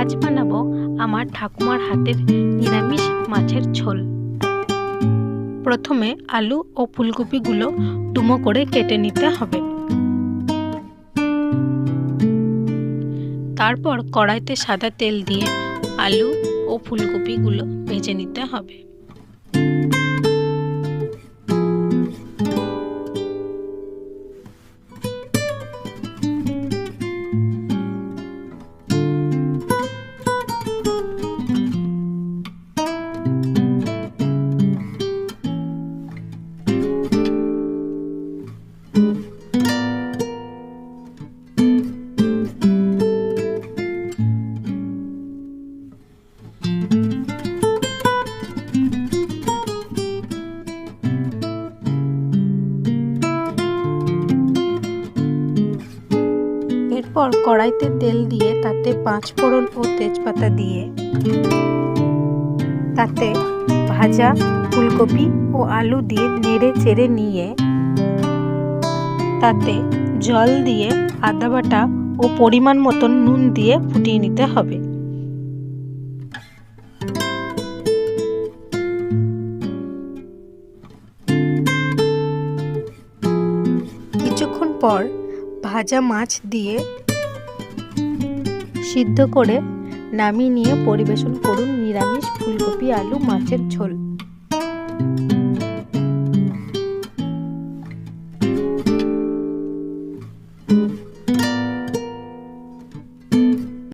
আজ বানাবো আমার ঠাকুমার হাতের নিরামিষ মাছের ঝোল। প্রথমে আলু ও ফুলকপিগুলো টুমো করে কেটে নিতে হবে। তারপর কড়াইতে সাদা তেল দিয়ে আলু ও ফুলকপিগুলো ভেজে নিতে হবে। এরপর কড়াইতে তেল দিয়ে তাতে পাঁচ ফোড়ন ও তেজপাতা দিয়ে, তাতে ভাজা ফুলকপি ও আলু দিয়ে নেড়ে চেড়ে নিয়ে, তাতে জল দিয়ে আদা বাটা ও পরিমাণ মতন নুন দিয়ে ফুটিয়ে নিতে হবে। কিছুক্ষণ পর ভাজা মাছ দিয়ে সিদ্ধ করে নামিয়ে নিয়ে পরিবেশন করুন নিরামিষ ফুলকপি আলু মাছের ঝোল।